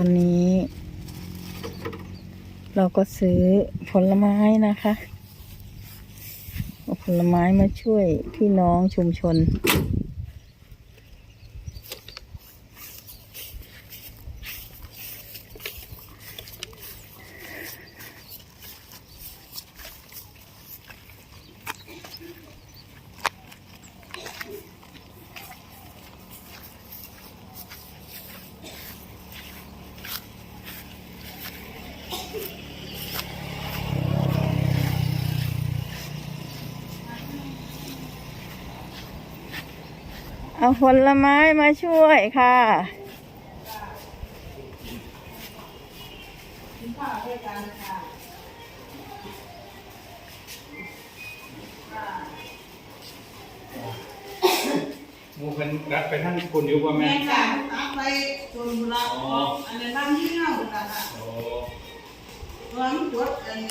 วันนี้ เราก็ซื้อผลไม้นะคะเอาผลไม้มาช่วยพี่น้องชุมชน เอาผลไม้มาช่วยค่ะหมูเป็นรัดไปทั้งคุณอยู่ป่ะแม่ แม่ค่ะตักไปจนเราอันนั้นบ้านเที่ยวนะคะโอ้ รวมจดอัน